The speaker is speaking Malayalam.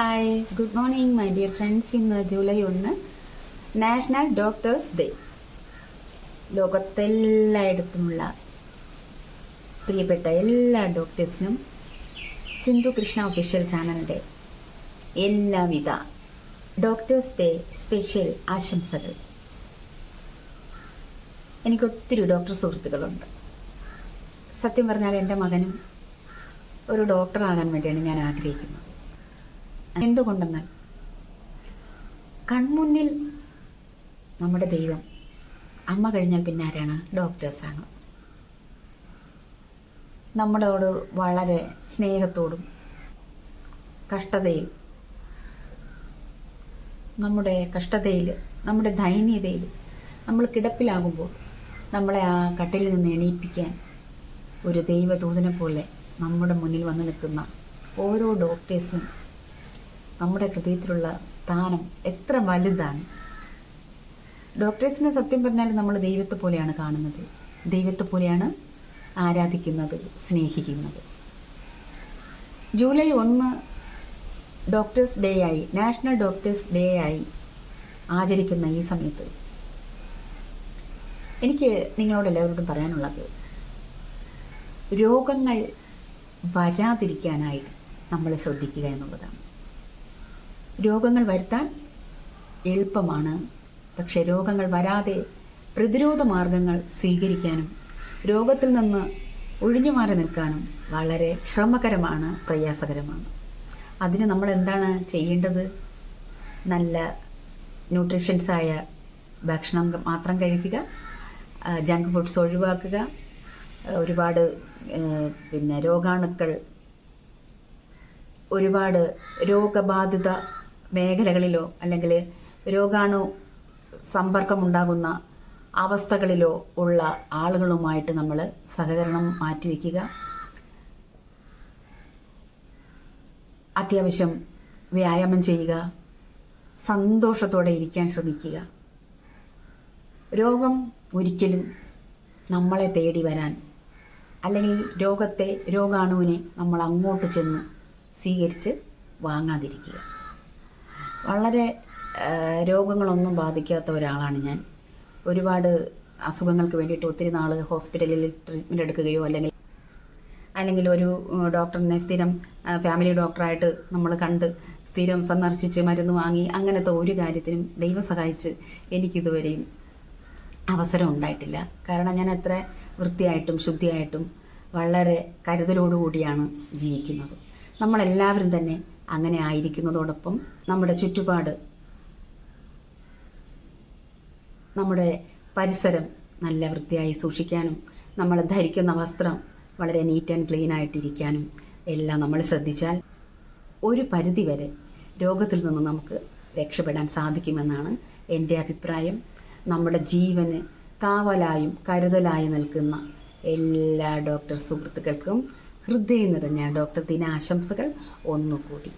Hi good morning my dear friends ഇന്ന് ജൂലൈ ഒന്ന്. നാഷണൽ ഡോക്ടേഴ്സ് ഡേ ലോകത്തെല്ലായിടത്തുമുള്ള പ്രിയപ്പെട്ട എല്ലാ ഡോക്ടേഴ്സിനും സിന്ധു കൃഷ്ണ ഒഫീഷ്യൽ ചാനലിന്റെ എല്ലാവിധ ഡോക്ടേഴ്സ് ഡേ സ്പെഷ്യൽ ആശംസകൾ. എനിക്ക് ഒത്തിരി ഡോക്ടർ സുഹൃത്തുക്കളുണ്ട്. സത്യം പറഞ്ഞാൽ എന്റെ മകനും ഒരു ഡോക്ടറാകാൻ വേണ്ടിയാണ് ഞാൻ ആഗ്രഹിക്കുന്നത്. എന്തുകൊണ്ടെന്നാൽ കൺമുന്നിൽ നമ്മുടെ ദൈവം അമ്മ കഴിഞ്ഞാൽ പിന്നെ ആരാണ്? ഡോക്ടേഴ്സാണ് നമ്മളോട് വളരെ സ്നേഹത്തോടും കഷ്ടതയിൽ നമ്മുടെ കഷ്ടതയിൽ നമ്മുടെ ദൈന്യതയിൽ നമ്മൾ കിടപ്പിലാകുമ്പോൾ നമ്മളെ ആ കട്ടിൽ നിന്ന് എണീപ്പിക്കാൻ ഒരു ദൈവദൂതനെ പോലെ നമ്മുടെ മുന്നിൽ വന്ന് നിൽക്കുന്ന ഓരോ ഡോക്ടേഴ്സും നമ്മുടെ ഹൃദയത്തിലുള്ള സ്ഥാനം എത്ര വലുതാണ്? ഡോക്ടേഴ്സിനെ സത്യം പറഞ്ഞാൽ നമ്മൾ ദൈവത്തെ പോലെയാണ് കാണുന്നത്. ദൈവത്തെ പോലെയാണ് ആരാധിക്കുന്നത് സ്നേഹിക്കുന്നത്. ജൂലൈ ഒന്ന് ഡോക്ടേഴ്സ് ഡേ ആയി നാഷണൽ ഡോക്ടേഴ്സ് ഡേ ആയി ആചരിക്കുന്ന ഈ സമയത്ത് എനിക്ക് നിങ്ങളോട് എല്ലാവരോടും പറയാനുള്ളത് രോഗങ്ങൾ വരാതിരിക്കാനായി നമ്മൾ ശ്രദ്ധിക്കുക എന്നുള്ളതാണ്. രോഗങ്ങൾ വരുത്താൻ എളുപ്പമാണ്. പക്ഷേ രോഗങ്ങൾ വരാതെ പ്രതിരോധ മാർഗങ്ങൾ സ്വീകരിക്കാനും രോഗത്തിൽ നിന്ന് ഒഴിഞ്ഞു മാറി നിൽക്കാനും വളരെ ശ്രമകരമാണ് പ്രയാസകരമാണ്. അതിന് നമ്മൾ എന്താണ് ചെയ്യേണ്ടത്? നല്ല ന്യൂട്രീഷ്യൻസായ ഭക്ഷണം മാത്രം കഴിക്കുക ജങ്ക് ഫുഡ്സ് ഒഴിവാക്കുക ഒരുപാട് പിന്നെ രോഗാണുക്കൾ ഒരുപാട് രോഗബാധിത മേഖലകളിലോ അല്ലെങ്കിൽ രോഗാണു സമ്പർക്കമുണ്ടാകുന്ന അവസ്ഥകളിലോ ഉള്ള ആളുകളുമായിട്ട് നമ്മൾ സഹകരണം മാറ്റിവെക്കുക. അത്യാവശ്യം വ്യായാമം ചെയ്യുക. സന്തോഷത്തോടെ ഇരിക്കാൻ ശ്രമിക്കുക. രോഗം ഒരിക്കലും നമ്മളെ തേടി വരാൻ അല്ലെങ്കിൽ രോഗത്തെ രോഗാണുവിനെ നമ്മൾ അങ്ങോട്ട് ചെന്ന് സ്വീകരിച്ച് വാങ്ങാതിരിക്കുക. വളരെ രോഗങ്ങളൊന്നും ബാധിക്കാത്ത ഒരാളാണ് ഞാൻ. ഒരുപാട് അസുഖങ്ങൾക്ക് വേണ്ടിയിട്ട് ഒത്തിരി നാൾ ഹോസ്പിറ്റലിൽ ട്രീറ്റ്മെന്റ് എടുക്കുകയോ അല്ലെങ്കിൽ അല്ലെങ്കിൽ ഒരു ഡോക്ടറിനെ സ്ഥിരം ഫാമിലി ഡോക്ടറായിട്ട് നമ്മൾ കണ്ട് സ്ഥിരം സന്ദർശിച്ച് മരുന്ന് വാങ്ങി അങ്ങനത്തെ ഒരു കാര്യത്തിനും ദൈവം സഹായിച്ച് എനിക്കിതുവരെയും അവസരം ഉണ്ടായിട്ടില്ല. കാരണം ഞാൻ എത്ര വൃത്തിയായിട്ടും ശുദ്ധിയായിട്ടും വളരെ കരുതലോടുകൂടിയാണ് ജീവിക്കുന്നത്. നമ്മളെല്ലാവരും തന്നെ അങ്ങനെ ആയിരിക്കുന്നതോടൊപ്പം നമ്മുടെ ചുറ്റുപാട് നമ്മുടെ പരിസരം നല്ല വൃത്തിയായി സൂക്ഷിക്കാനും നമ്മൾ ധരിക്കുന്ന വസ്ത്രം വളരെ നീറ്റ് ആൻഡ് ക്ലീൻ ആയിട്ടിരിക്കാനും എല്ലാം നമ്മൾ ശ്രദ്ധിച്ചാൽ ഒരു പരിധിവരെ രോഗത്തിൽ നിന്ന് നമുക്ക് രക്ഷപ്പെടാൻ സാധിക്കുമെന്നാണ് എന്റെ അഭിപ്രായം. നമ്മുടെ ജീവന് കാവലായും കരുതലായി നിൽക്കുന്ന എല്ലാ ഡോക്ടർ സുഹൃത്തുക്കൾക്കും ഹൃദയം നിറഞ്ഞ ഡോക്ടർ ദിനാശംസകൾ ഒന്നുകൂടി.